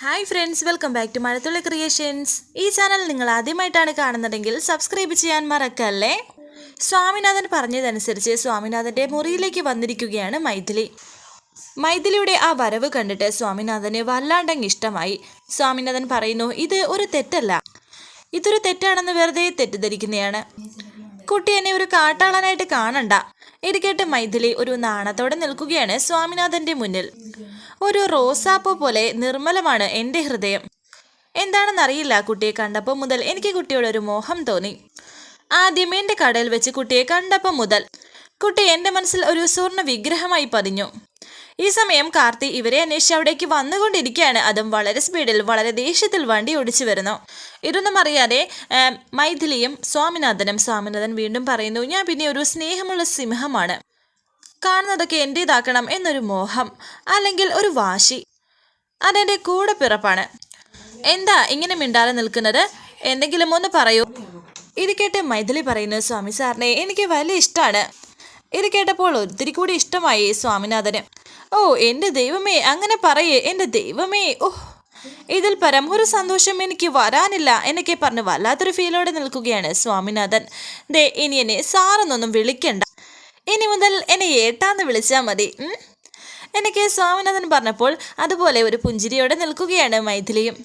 Hi friends welcome back to Mazhathulli creations ഈ channel നിങ്ങൾ ആദ്യമായിട്ടാണ് കാണുന്നതെങ്കിൽ സബ്സ്ക്രൈബ് ചെയ്യാൻ മറക്കല്ലേ? സ്വാമിനാഥൻ പറഞ്ഞതനുസരിച്ച് സ്വാമിനാഥന്റെ മുറിയിലേക്ക് വന്നിരിക്കുകയാണ് മൈഥിലി. മൈഥിലിയുടെ ആ വരവ് കണ്ടിട്ട് സ്വാമിനാഥന് വല്ലാണ്ടങ്ങ് ഇഷ്ടമായി. സ്വാമിനാഥൻ പറയുന്നു ഇത് ഒരു തെറ്റല്ല. ഇതൊരു തെറ്റാണെന്ന് വെറുതെ തെറ്റിദ്ധരിക്കുന്നതാണ് കുട്ടി എന്നെ ഒരു കാട്ടാളനായിട്ട് കാണണ്ട. ഇത് കേട്ട് മൈഥിലി ഒരു നാണത്തോടെ നിൽക്കുകയാണ് സ്വാമിനാഥന്റെ മുന്നിൽ. ഒരു റോസാപ്പൂ പോലെ നിർമ്മലമാണ് എന്റെ ഹൃദയം. എന്താണെന്നറിയില്ല കുട്ടിയെ കണ്ടപ്പോൾ മുതൽ എനിക്ക് കുട്ടിയോട് ഒരു മോഹം തോന്നി. ആദ്യം എന്റെ കടയിൽ വെച്ച് കുട്ടിയെ കണ്ടപ്പോൾ മുതൽ കുട്ടി എന്റെ മനസ്സിൽ ഒരു സ്വർണ വിഗ്രഹമായി പതിഞ്ഞു. ഈ സമയം കാർത്തി ഇവരെ അന്വേഷിച്ച് അവിടേക്ക് വന്നുകൊണ്ടിരിക്കുകയാണ്. അതും വളരെ സ്പീഡിൽ വളരെ ദേഷ്യത്തിൽ വണ്ടി ഓടിച്ചു വരുന്നു. ഇതൊന്നും അറിയാതെ മൈഥിലിയും സ്വാമിനാഥനും സ്വാമിനാഥൻ വീണ്ടും പറയുന്നു ഞാൻ പിന്നെ ഒരു സ്നേഹമുള്ള സിംഹമാണ്. കാണുന്നതൊക്കെ എന്റേതാക്കണം എന്നൊരു മോഹം അല്ലെങ്കിൽ ഒരു വാശി. അതെന്റെ കൂടെ പിറപ്പാണ്. എന്താ ഇങ്ങനെ മിണ്ടാതെ നിൽക്കുന്നത്? എന്തെങ്കിലും ഒന്ന് പറയൂ. ഇത് കേട്ട് മൈഥിലി പറയുന്നു സ്വാമി സാറിനെ എനിക്ക് വലിയ ഇഷ്ടമാണ് ഇത് കേട്ടപ്പോൾ ഒത്തിരി കൂടി ഇഷ്ടമായി സ്വാമിനാഥന്. ഓ എന്റെ ദൈവമേ അങ്ങനെ പറയേ എന്റെ ദൈവമേ ഓ ഇതിൽ പരം ഒരു സന്തോഷം എനിക്ക് വരാനില്ല എന്നൊക്കെ പറഞ്ഞ് വല്ലാത്തൊരു ഫീലോടെ നിൽക്കുകയാണ് സ്വാമിനാഥൻ. ദേ ഇനി എന്നെ സാറെന്നൊന്നും വിളിക്കണ്ട. ഇനി മുതൽ എന്നെ ഏട്ടാന്ന് വിളിച്ചാൽ മതി. എനിക്ക് സ്വാമിനാഥൻ പറഞ്ഞപ്പോൾ അതുപോലെ ഒരു പുഞ്ചിരിയോടെ നിൽക്കുകയാണ് മൈഥിലിയും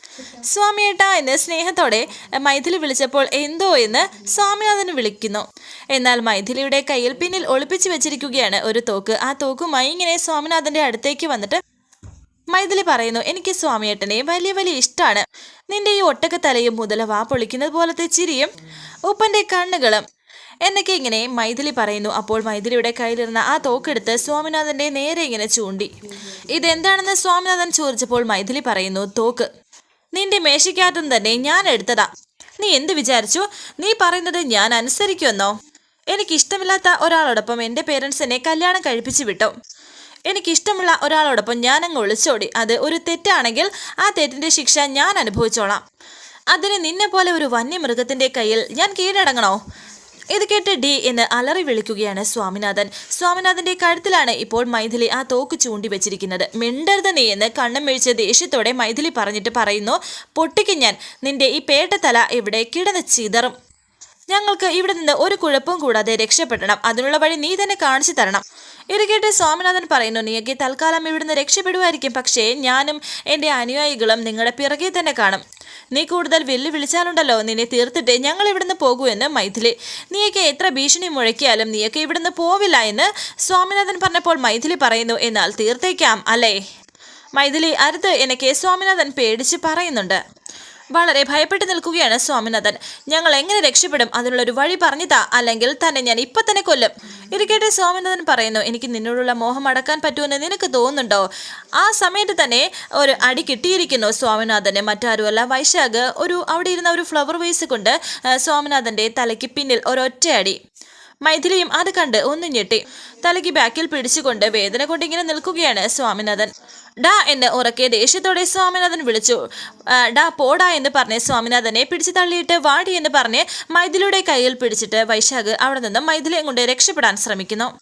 സ്വാമിയേട്ട എന്ന് സ്നേഹത്തോടെ മൈഥിലി വിളിച്ചപ്പോൾ എന്തോ എന്ന് സ്വാമിനാഥൻ വിളിക്കുന്നു. എന്നാൽ മൈഥിലിയുടെ കയ്യിൽ പിന്നിൽ ഒളിപ്പിച്ചു വെച്ചിരിക്കുകയാണ് ഒരു തോക്ക്. ആ തോക്കുമായി ഇങ്ങനെ സ്വാമിനാഥന്റെ അടുത്തേക്ക് വന്നിട്ട് മൈഥിലി പറയുന്നു എനിക്ക് സ്വാമിയേട്ടനെ വലിയ വലിയ ഇഷ്ടമാണ് നിന്റെ ഈ ഒട്ടക്കത്തലയും മുതല വാ പൊളിക്കുന്നത് പോലത്തെ ചിരിയും ഉപ്പന്റെ കണ്ണുകളും എന്നൊക്കെ ഇങ്ങനെ മൈഥിലി പറയുന്നു. അപ്പോൾ മൈഥിലിയുടെ കയ്യിലിരുന്ന ആ തോക്കെടുത്ത് സ്വാമിനാഥന്റെ നേരെ ഇങ്ങനെ ചൂണ്ടി. ഇതെന്താണെന്ന് സ്വാമിനാഥൻ ചോദിച്ചപ്പോൾ മൈഥിലി പറയുന്നു തോക്ക് നിന്റെ മേശയ്ക്കകത്തും തന്നെ ഞാൻ എടുത്തതാ. നീ എന്ത് വിചാരിച്ചു? നീ പറയുന്നത് ഞാൻ അനുസരിക്കുമെന്നോ? എനിക്കിഷ്ടമില്ലാത്ത ഒരാളോടൊപ്പം എന്റെ പേരൻസ് എന്നെ കല്യാണം കഴിപ്പിച്ചു വിട്ടു. എനിക്കിഷ്ടമുള്ള ഒരാളോടൊപ്പം ഞാനങ്ങ് ഒളിച്ചോടി. അത് ഒരു തെറ്റാണെങ്കിൽ ആ തെറ്റിന്റെ ശിക്ഷ ഞാൻ അനുഭവിച്ചോളാം. അതിന് നിന്നെ പോലെ ഒരു വന്യമൃഗത്തിന്റെ കയ്യിൽ ഞാൻ കീഴടങ്ങണോ? ഇത് കേട്ട് ഡി എന്ന് അലറി വിളിക്കുകയാണ് സ്വാമിനാഥൻ. സ്വാമിനാഥന്റെ കഴുത്തിലാണ് ഇപ്പോൾ മൈഥിലി ആ തോക്ക് ചൂണ്ടി വെച്ചിരിക്കുന്നത്. മിണ്ടരുത് നീ എന്ന് കണ്ണം വീഴ്ച ദേഷ്യത്തോടെ മൈഥിലി പറഞ്ഞിട്ട് പറയുന്നു പൊട്ടിക്ക് ഞാൻ. നിന്റെ ഈ പേട്ട തല ഇവിടെ കിടന്ന് ചിതറും. ഞങ്ങൾക്ക് ഇവിടെ നിന്ന് ഒരു കുഴപ്പവും കൂടാതെ രക്ഷപ്പെടണം. അതിനുള്ള വഴി നീ തന്നെ കാണിച്ചു തരണം. ഇത് കേട്ട് സ്വാമിനാഥൻ പറയുന്നു നീയൊക്കെ തൽക്കാലം ഇവിടുന്ന് രക്ഷപ്പെടുമായിരിക്കും പക്ഷേ ഞാനും എന്റെ അനുയായികളും നിങ്ങളുടെ പിറകെ തന്നെ കാണും. നീ കൂടുതൽ വെല്ലുവിളിച്ചാലുണ്ടല്ലോ നിന്നെ തീർത്തിട്ട് ഞങ്ങൾ ഇവിടുന്ന് പോകൂ എന്ന് മൈഥിലി. നീയൊക്കെ എത്ര ഭീഷണി മുഴക്കിയാലും നീയൊക്കെ ഇവിടുന്ന് പോവില്ല എന്ന് സ്വാമിനാഥൻ പറഞ്ഞപ്പോൾ മൈഥിലി പറയുന്നു എന്നാൽ തീർത്തേക്കാം അല്ലേ? മൈഥിലി അരുത് എന്നെ കെ. സ്വാമിനാഥൻ പേടിച്ച് പറയുന്നുണ്ട്. വളരെ ഭയപ്പെട്ട് നിൽക്കുകയാണ് സ്വാമിനാഥൻ. ഞങ്ങൾ എങ്ങനെ രക്ഷപ്പെടും? അതിനുള്ളൊരു വഴി പറഞ്ഞതാ. അല്ലെങ്കിൽ തന്നെ ഞാൻ ഇപ്പൊ തന്നെ കൊല്ലും. ഇരിക്കട്ടെ സ്വാമിനാഥൻ പറയുന്നു. എനിക്ക് നിന്നോടുള്ള മോഹം അടക്കാൻ പറ്റുമെന്ന് നിനക്ക് തോന്നുന്നുണ്ടോ? ആ സമയത്ത് തന്നെ ഒരു അടി കിട്ടിയിരിക്കുന്നു സ്വാമിനാഥന്. മറ്റാരുമല്ല വൈശാഖ് ഒരു അവിടെ ഇരുന്ന ഒരു ഫ്ലവർ വേസ് കൊണ്ട് സ്വാമിനാഥന്റെ തലയ്ക്ക് പിന്നിൽ ഒരൊറ്റ അടി. മൈഥിലിയും അത് കണ്ട് ഒന്നു ഞെട്ടി. തലയ്ക്ക് ബാക്കിൽ പിടിച്ചുകൊണ്ട് വേദന കൊണ്ടിങ്ങനെ നിൽക്കുകയാണ് സ്വാമിനാഥൻ. ഡാ എന്ന് ഉറക്കെ ദേഷ്യത്തോടെ സ്വാമിനാഥൻ വിളിച്ചു. ഡാ പോടാ എന്ന് പറഞ്ഞ് സ്വാമിനാഥനെ പിടിച്ചു തള്ളിയിട്ട് വാടി എന്ന് പറഞ്ഞ് മൈഥിലിയുടെ കയ്യിൽ പിടിച്ചിട്ട് വൈശാഖ് അവിടെ നിന്ന് മൈഥിലിയും കൊണ്ട് രക്ഷപ്പെടാൻ ശ്രമിക്കുന്നു.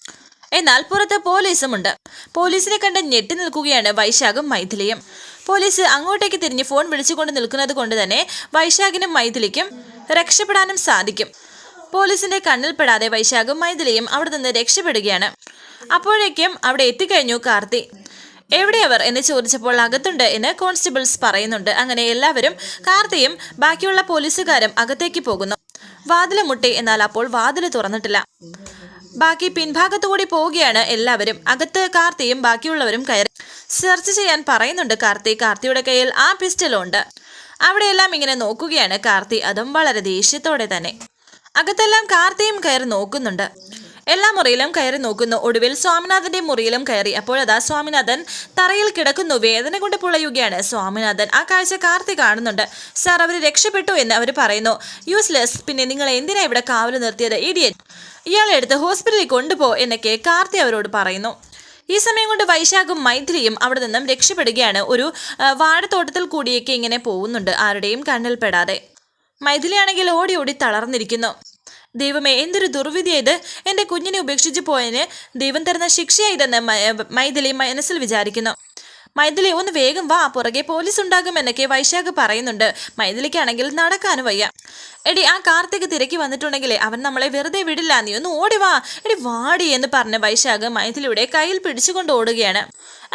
എന്നാൽ പുറത്ത് പോലീസുമുണ്ട് പോലീസിനെ കണ്ട് ഞെട്ടി നിൽക്കുകയാണ് വൈശാഖും മൈഥിലിയും. പോലീസ് അങ്ങോട്ടേക്ക് തിരിഞ്ഞ് ഫോൺ വിളിച്ചുകൊണ്ട് നിൽക്കുന്നത് കൊണ്ട് തന്നെ വൈശാഖിനും മൈഥിലിക്കും രക്ഷപ്പെടാനും സാധിക്കും. പോലീസിന്റെ കണ്ണിൽപ്പെടാതെ വൈശാഖും മൈഥിലിയും അവിടെ നിന്ന് രക്ഷപ്പെടുകയാണ്. അപ്പോഴേക്കും അവിടെ എത്തിക്കഴിഞ്ഞു കാർത്തി. എവിടെയവർ എന്ന് ചോദിച്ചപ്പോൾ അകത്തുണ്ട് എന്ന് കോൺസ്റ്റബിൾസ് പറയുന്നുണ്ട്. അങ്ങനെ എല്ലാവരും കാർത്തിയും ബാക്കിയുള്ള പോലീസുകാരും അകത്തേക്ക് പോകുന്നു. വാതിൽ മുട്ടി എന്നാൽ അപ്പോൾ വാതിൽ തുറന്നിട്ടില്ല. ബാക്കി പിൻഭാഗത്തുകൂടി പോവുകയാണ് എല്ലാവരും. അകത്ത് കാർത്തിയും ബാക്കിയുള്ളവരും കയറി. സെർച്ച് ചെയ്യാൻ പറയുന്നുണ്ട് കാർത്തി. കാർത്തിയുടെ കയ്യിൽ ആ പിസ്റ്റലുണ്ട്. അവിടെയെല്ലാം ഇങ്ങനെ നോക്കുകയാണ് കാർത്തി. അതും വളരെ ദേഷ്യത്തോടെ തന്നെ. അകത്തെല്ലാം കാർത്തിയും കയറി നോക്കുന്നുണ്ട്. എല്ലാ മുറിയിലും കയറി നോക്കുന്നു. ഒടുവിൽ സ്വാമിനാഥന്റെ മുറിയിലും കയറി. അപ്പോഴതാ സ്വാമിനാഥൻ തറയിൽ കിടക്കുന്നു. വേദന കൊണ്ട് പുളയുകയാണ് സ്വാമിനാഥൻ. ആ കാഴ്ച കാർത്തി കാണുന്നുണ്ട്. സാർ അവർ രക്ഷപ്പെട്ടു എന്ന് അവർ പറയുന്നു. യൂസ്ലെസ് പിന്നെ നിങ്ങൾ എന്തിനാ ഇവിടെ കാവൽ നിർത്തിയത്? ഇഡിയൻ ഇയാളെ എടുത്ത് ഹോസ്പിറ്റലിൽ കൊണ്ടുപോ എന്നൊക്കെ കാർത്തി അവരോട് പറയുന്നു. ഈ സമയം കൊണ്ട് വൈശാഖും മൈഥിലിയും അവിടെ നിന്നും രക്ഷപ്പെടുകയാണ്. ഒരു വാഴത്തോട്ടത്തിൽ കൂടിയൊക്കെ ഇങ്ങനെ പോകുന്നുണ്ട്. ആരുടെയും കണ്ണിൽപ്പെടാതെ മൈഥിലിയാണെങ്കിൽ ഓടി ഓടി തളർന്നിരിക്കുന്നു. ദൈവമേ എന്തൊരു ദുർവിധി ഇത്. എന്റെ കുഞ്ഞിനെ ഉപേക്ഷിച്ചു പോയതിന് ദൈവം തരുന്ന ശിക്ഷയായിതെന്ന് മൈഥിലി മനസ്സിൽ വിചാരിക്കുന്നു. മൈഥിലി ഒന്ന് വേഗം വാ പുറകെ പോലീസ് ഉണ്ടാകും എന്നൊക്കെ വൈശാഖ് പറയുന്നുണ്ട്. മൈഥിലിക്കാണെങ്കിൽ നടക്കാനും വയ്യ. എടി ആ കാർത്തിക് തിരക്കി വന്നിട്ടുണ്ടെങ്കിലേ അവൻ നമ്മളെ വെറുതെ വിടില്ല. നീ ഒന്ന് ഓടി വാ. എടി വാടി എന്ന് പറഞ്ഞ് വൈശാഖ് മൈഥിലിയുടെ കയ്യിൽ പിടിച്ചുകൊണ്ട് ഓടുകയാണ്.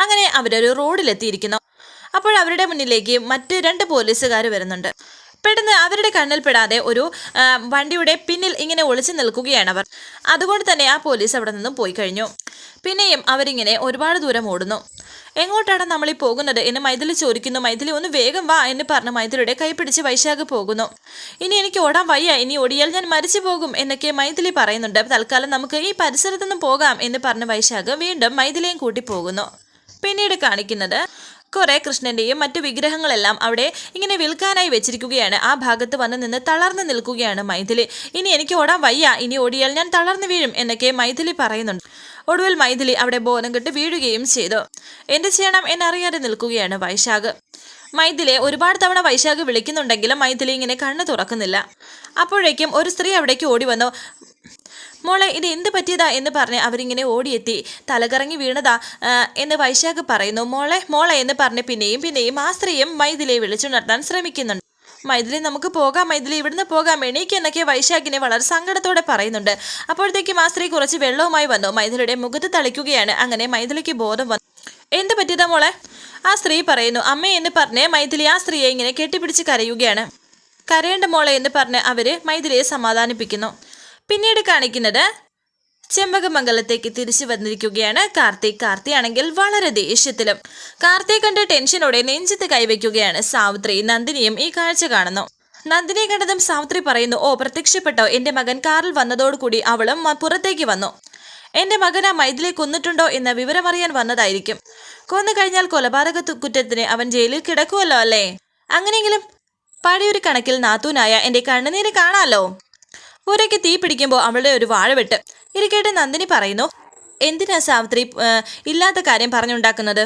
അങ്ങനെ അവരൊരു റോഡിലെത്തിയിരിക്കുന്നു. അപ്പോൾ അവരുടെ മുന്നിലേക്ക് മറ്റ് രണ്ട് പോലീസുകാർ വരുന്നുണ്ട്. പെട്ടെന്ന് അവരുടെ കണ്ണിൽ പെടാതെ ഒരു വണ്ടിയുടെ പിന്നിൽ ഇങ്ങനെ ഒളിച്ചു നിൽക്കുകയാണ് അവർ. അതുകൊണ്ട് തന്നെ ആ പോലീസ് അവിടെ നിന്നും പോയി കഴിഞ്ഞു. പിന്നെയും അവരിങ്ങനെ ഒരുപാട് ദൂരം ഓടുന്നു. എങ്ങോട്ടാണ് നമ്മൾ ഈ പോകുന്നത് എന്ന് മൈഥിലി ചോദിക്കുന്നു. മൈഥിലി ഒന്ന് വേഗം വാ എന്ന് പറഞ്ഞ് മൈഥിലിയുടെ കൈ പിടിച്ച് വൈശാഖ് പോകുന്നു. ഇനി എനിക്ക് ഓടാൻ വയ്യ. ഇനി ഓടിയാൽ ഞാൻ മരിച്ചു പോകും എന്നൊക്കെ മൈഥിലി പറയുന്നുണ്ട്. തൽക്കാലം നമുക്ക് ഈ പരിസരത്തുനിന്ന് പോകാം എന്ന് പറഞ്ഞ് വൈശാഖ് വീണ്ടും മൈഥിലിയും കൂട്ടി പോകുന്നു. പിന്നീട് കാണിക്കുന്നത് കുറെ കൃഷ്ണന്റെയും മറ്റു വിഗ്രഹങ്ങളെല്ലാം അവിടെ ഇങ്ങനെ വിൽക്കാനായി വെച്ചിരിക്കുകയാണ്. ആ ഭാഗത്ത് വന്ന് നിന്ന് തളർന്നു നിൽക്കുകയാണ് മൈഥിലി. ഇനി എനിക്ക് ഓടാൻ വയ്യ. ഇനി ഓടിയാൽ ഞാൻ തളർന്നു വീഴും എന്നൊക്കെ മൈഥിലി പറയുന്നുണ്ട്. ഒടുവിൽ മൈഥിലി അവിടെ ബോധം കെട്ട് വീഴുകയും ചെയ്തു. എന്ത് ചെയ്യണം? എന്നറിയാതെ നിൽക്കുകയാണ് വൈശാഖ്. മൈഥിലിയെ ഒരുപാട് തവണ വൈശാഖ് വിളിക്കുന്നുണ്ടെങ്കിലും മൈഥിലി ഇങ്ങനെ കണ്ണു തുറക്കുന്നില്ല. അപ്പോഴേക്കും ഒരു സ്ത്രീ അവിടേക്ക് ഓടി വന്നു. മോളെ ഇത് എന്ത് പറ്റിയതാ എന്ന് പറഞ്ഞ് അവരിങ്ങനെ ഓടിയെത്തി. തലകറങ്ങി വീണതാ എന്ന് വൈശാഖ് പറയുന്നു. മോളെ മോളെ എന്ന് പറഞ്ഞ് പിന്നെയും പിന്നെയും ആ സ്ത്രീയും മൈഥിലിയെ വിളിച്ചുണർത്താൻ ശ്രമിക്കുന്നുണ്ട്. മൈഥിലി നമുക്ക് പോകാം മൈഥിലി ഇവിടുന്ന് പോകാം എണീക്ക് എന്നൊക്കെ വൈശാഖിനെ വളരെ സങ്കടത്തോടെ പറയുന്നുണ്ട്. അപ്പോഴത്തേക്കും ആ സ്ത്രീ കുറച്ച് വെള്ളവുമായി വന്നു. മൈഥിലിയുടെ മുഖത്ത് തളിക്കുകയാണ്. അങ്ങനെ മൈഥിലിക്ക് ബോധം വന്നു. എന്ത് പറ്റിയതാ മോളെ? ആ സ്ത്രീ പറയുന്നു. അമ്മേ എന്ന് പറഞ്ഞ് മൈഥിലി ആ സ്ത്രീയെ ഇങ്ങനെ കെട്ടിപ്പിടിച്ച് കരയുകയാണ്. കരയേണ്ട മോളെ എന്ന് പറഞ്ഞ് അവർ മൈഥിലിയെ സമാധാനിപ്പിക്കുന്നു. പിന്നീട് കാണിക്കുന്നത് ചെമ്പകമംഗലത്തേക്ക് തിരിച്ചു വന്നിരിക്കുകയാണ് കാർത്തിക്. കാർത്തി ആണെങ്കിൽ വളരെ ദേഷ്യത്തിലും. കാർത്തിക് കണ്ട് ടെൻഷനോടെ നെഞ്ചത്ത് കൈവയ്ക്കുകയാണ് സാവിത്രി. നന്ദിനിയും ഈ കാഴ്ച കാണുന്നു. നന്ദിനി കണ്ടതും സാവിത്രി പറയുന്നു ഓ പ്രത്യക്ഷപ്പെട്ടോ? എന്റെ മകൻ കാറിൽ വന്നതോടുകൂടി അവളും പുറത്തേക്ക് വന്നു. എന്റെ മകൻ ആ മൈഥിലെ കൊന്നിട്ടുണ്ടോ എന്ന വിവരമറിയാൻ വന്നതായിരിക്കും. കൊന്നു കഴിഞ്ഞാൽ കൊലപാതക കുറ്റത്തിന് അവൻ ജയിലിൽ കിടക്കുമല്ലോ അല്ലേ? അങ്ങനെയെങ്കിലും പഴയൊരു കണക്കിൽ നാത്തൂനായ എന്റെ കണ്ണുനീര് കാണാലോ? ഒരയ്ക്ക് തീ പിടിക്കുമ്പോൾ അവളുടെ ഒരു വാഴ വെട്ട്. ഇരിക്കട്ടെ നന്ദിനി പറയുന്നു. എന്തിനാ സാവിത്രി ഇല്ലാത്ത കാര്യം പറഞ്ഞുണ്ടാക്കുന്നത്?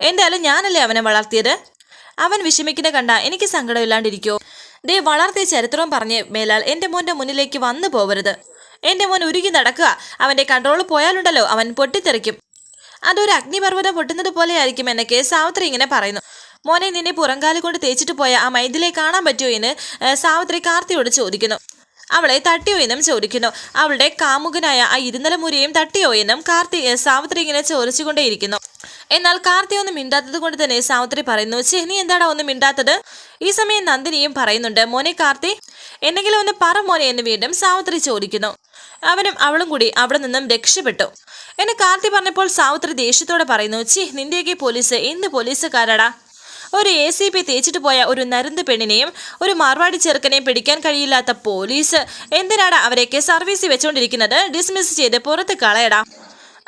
എന്തായാലും ഞാനല്ലേ അവനെ വളർത്തിയത്? അവൻ വിഷമിക്കുന്ന കണ്ട എനിക്ക് സങ്കടമില്ലാണ്ടിരിക്കോ. ദേ വളർത്തിയ ചരിത്രം പറഞ്ഞ് മേലാൽ എന്റെ മോന്റെ മുന്നിലേക്ക് വന്നു പോവരുത്. എന്റെ മോൻ ഉരുകി നടക്കുക. അവന്റെ കൺട്രോൾ പോയാലുണ്ടല്ലോ അവൻ പൊട്ടിത്തെറിക്കും. അതൊരു അഗ്നിപർവതം പൊട്ടുന്നത് പോലെയായിരിക്കും എന്നൊക്കെ സാവിത്രി ഇങ്ങനെ പറയുന്നു. മോനെ നിന്നെ പുറംകാലി കൊണ്ട് തേച്ചിട്ട് പോയ ആ മൈഥിലെ കാണാൻ പറ്റുമോ എന്ന് സാവിത്രി കാർത്തിയോട് ചോദിക്കുന്നു. അവളെ തട്ടിയോ എന്നും ചോദിക്കുന്നു. അവളുടെ കാമുകനായ ആ ഇരുന്നലമുരിയെയും തട്ടിയോ എന്നും കാർത്തി സാവിത്രി ഇങ്ങനെ ചോദിച്ചുകൊണ്ടേയിരിക്കുന്നു. എന്നാൽ കാർത്തി ഒന്നും മിണ്ടാത്തത് കൊണ്ട് തന്നെ സാവിത്രി പറയുന്നു ചേ എന്താടാ ഒന്നും മിണ്ടാത്തത്? ഈ സമയം നന്ദിനിയും പറയുന്നുണ്ട് മോനെ കാർത്തി എന്തെങ്കിലും ഒന്ന് പറ മോനെ എന്ന് വീണ്ടും സാവിത്രി ചോദിക്കുന്നു. അവനും അവളും കൂടി അവിടെ നിന്നും രക്ഷപ്പെട്ടു. എന്നെ കാർത്തി പറഞ്ഞപ്പോൾ സാവിത്രി ദേഷ്യത്തോടെ പറയുന്നു ചി നിന്റെയൊക്കെ പോലീസ് എന്ത് പോലീസുകാരടാ? ഒരു എ സി പി തേച്ചിട്ട് പോയ ഒരു നരുന്ത് പെണ്ണിനെയും ഒരു മാർവാടി ചെറുക്കനെയും പിടിക്കാൻ കഴിയില്ലാത്ത പോലീസ് എന്തിനാണ് അവരെയൊക്കെ സർവീസിൽ വെച്ചുകൊണ്ടിരിക്കുന്നത് ഡിസ്മിസ് ചെയ്ത് പുറത്ത് കളയടാം.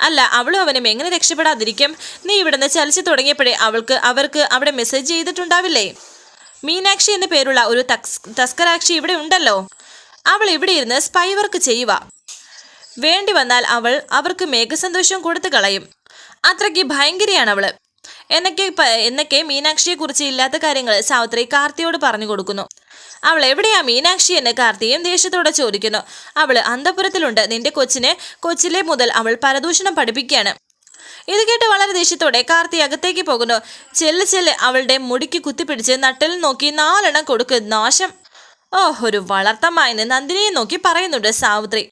അല്ല അവളും അവനും എങ്ങനെ രക്ഷപ്പെടാതിരിക്കും? നീ ഇവിടുന്ന് ചലിച്ചു തുടങ്ങിയപ്പോഴേ അവൾക്ക് അവർക്ക് അവിടെ മെസ്സേജ് ചെയ്തിട്ടുണ്ടാവില്ലേ? മീനാക്ഷി എന്ന പേരുള്ള ഒരു തസ്കരാക്ഷി ഇവിടെ ഉണ്ടല്ലോ. അവൾ ഇവിടെ ഇരുന്ന് സ്പൈ വർക്ക് ചെയ്യുക വേണ്ടി വന്നാൽ അവൾ അവർക്ക് മേഘസന്തോഷം കൊടുത്തു കളയും. അത്രയ്ക്ക് ഭയങ്കരയാണ് അവൾ. എന്നൊക്കെ എന്നൊക്കെ മീനാക്ഷിയെ കുറിച്ച് ഇല്ലാത്ത കാര്യങ്ങൾ സാവിത്രി കാർത്തിയോട് പറഞ്ഞു കൊടുക്കുന്നു. അവൾ എവിടെയാ മീനാക്ഷി എന്ന് കാർത്തിയും ദേഷ്യത്തോടെ ചോദിക്കുന്നു. അവൾ അന്തപുരത്തിലുണ്ട്. നിന്റെ കൊച്ചിനെ കൊച്ചിലെ മുതൽ അവൾ പരദൂഷണം പഠിപ്പിക്കുകയാണ്. ഇത് കേട്ട് വളരെ ദേഷ്യത്തോടെ കാർത്തി അകത്തേക്ക് പോകുന്നു. ചെല്ല് ചെല്ല് അവളുടെ മുടിക്ക് കുത്തിപ്പിടിച്ച് നട്ടലിൽ നോക്കി നാലെണ്ണം കൊടുക്ക് നാശം. ഓ ഒരു വളർത്തമായെന്ന് നന്ദിനിയെ നോക്കി പറയുന്നുണ്ട് സാവിത്രി.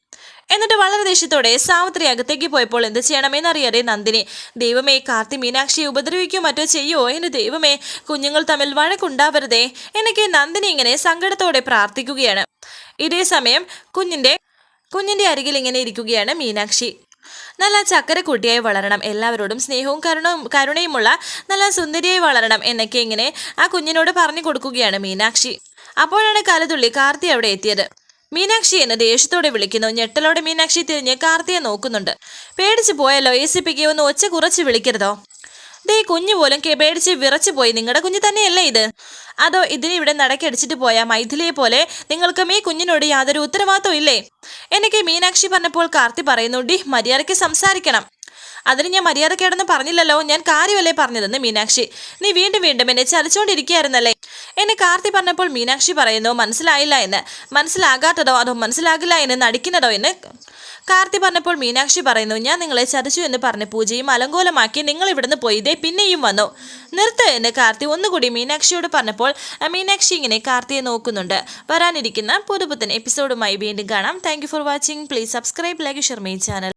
എന്നിട്ട് വളരെ ദേഷ്യത്തോടെ സാവിത്രി അകത്തേക്ക് പോയപ്പോൾ എന്ത് ചെയ്യണമെന്നറിയാതെ നന്ദിനി ദൈവമേ കാർത്തി മീനാക്ഷിയെ ഉപദ്രവിക്കുകയോ മറ്റോ ചെയ്യോ എന്റെ ദൈവമേ കുഞ്ഞുങ്ങൾ തമ്മിൽ വഴക്കുണ്ടാവരുതേ എനിക്ക് നന്ദിനി ഇങ്ങനെ സങ്കടത്തോടെ പ്രാർത്ഥിക്കുകയാണ്. ഇതേ സമയം കുഞ്ഞിന്റെ കുഞ്ഞിന്റെ അരികിൽ ഇങ്ങനെ ഇരിക്കുകയാണ് മീനാക്ഷി. നല്ല ചക്കരക്കുട്ടിയായി വളരണം എല്ലാവരോടും സ്നേഹവും കരുണവും കരുണയുമുള്ള നല്ല സുന്ദരിയായി വളരണം എന്നൊക്കെ ഇങ്ങനെ ആ കുഞ്ഞിനോട് പറഞ്ഞു കൊടുക്കുകയാണ് മീനാക്ഷി. അപ്പോഴാണ് കലതുള്ളി കാർത്തി അവിടെ എത്തിയത്. മീനാക്ഷി എന്ന് ദേഷ്യത്തോടെ വിളിക്കുന്നു. ഞെട്ടലോടെ മീനാക്ഷി തിരിഞ്ഞ് കാർത്തിയെ നോക്കുന്നുണ്ട്. പേടിച്ചു പോയല്ലോ എ സി പിക്ക് ഒന്ന് ഒച്ച കുറച്ച് വിളിക്കരുതോ? ദേ കുഞ്ഞു പോലും പേടിച്ച് വിറച്ചു പോയി. നിങ്ങളുടെ കുഞ്ഞു തന്നെയല്ലേ ഇത്? അതോ ഇതിന് ഇവിടെ നടക്കടിച്ചിട്ട് പോയ മൈഥിലിയെ പോലെ? നിങ്ങൾക്കും ഈ കുഞ്ഞിനോട് യാതൊരു ഉത്തരവാദിത്വം ഇല്ലേ? എനിക്ക് മീനാക്ഷി പറഞ്ഞപ്പോൾ കാർത്തി പറയുന്നു മര്യാദയ്ക്ക് സംസാരിക്കണം. അതിന് ഞാൻ മര്യാദക്കേടെന്ന് പറഞ്ഞില്ലല്ലോ. ഞാൻ കാര്യമല്ലേ പറഞ്ഞതെന്ന് മീനാക്ഷി. നീ വീണ്ടും വീണ്ടും എന്നെ ചലിച്ചുകൊണ്ടിരിക്കുകയായിരുന്നല്ലേ എന്നെ കാർത്തി പറഞ്ഞപ്പോൾ മീനാക്ഷി പറയുന്നു മനസ്സിലായില്ല എന്ന്. മനസ്സിലാകാത്തതോ അതോ മനസ്സിലാകില്ല എന്ന് നടിക്കുന്നതോ എന്ന്? കാർത്തി പറഞ്ഞപ്പോൾ മീനാക്ഷി പറയുന്നു ഞാൻ നിങ്ങളെ ചതിച്ചു എന്ന് പറഞ്ഞ് പൂജയും അലങ്കോലമാക്കി നിങ്ങൾ ഇവിടുന്ന് പോയി. ഇതേ പിന്നെയും വന്നു. നിർത്ത് എന്ന് കാർത്തി ഒന്നുകൂടി മീനാക്ഷിയോട് പറഞ്ഞപ്പോൾ മീനാക്ഷി ഇങ്ങനെ കാർത്തിയെ നോക്കുന്നുണ്ട്. വരാനിരിക്കുന്ന പുതുപുത്തൻ എപ്പിസോഡുമായി വീണ്ടും കാണാം. Thank for watching please subscribe like share channel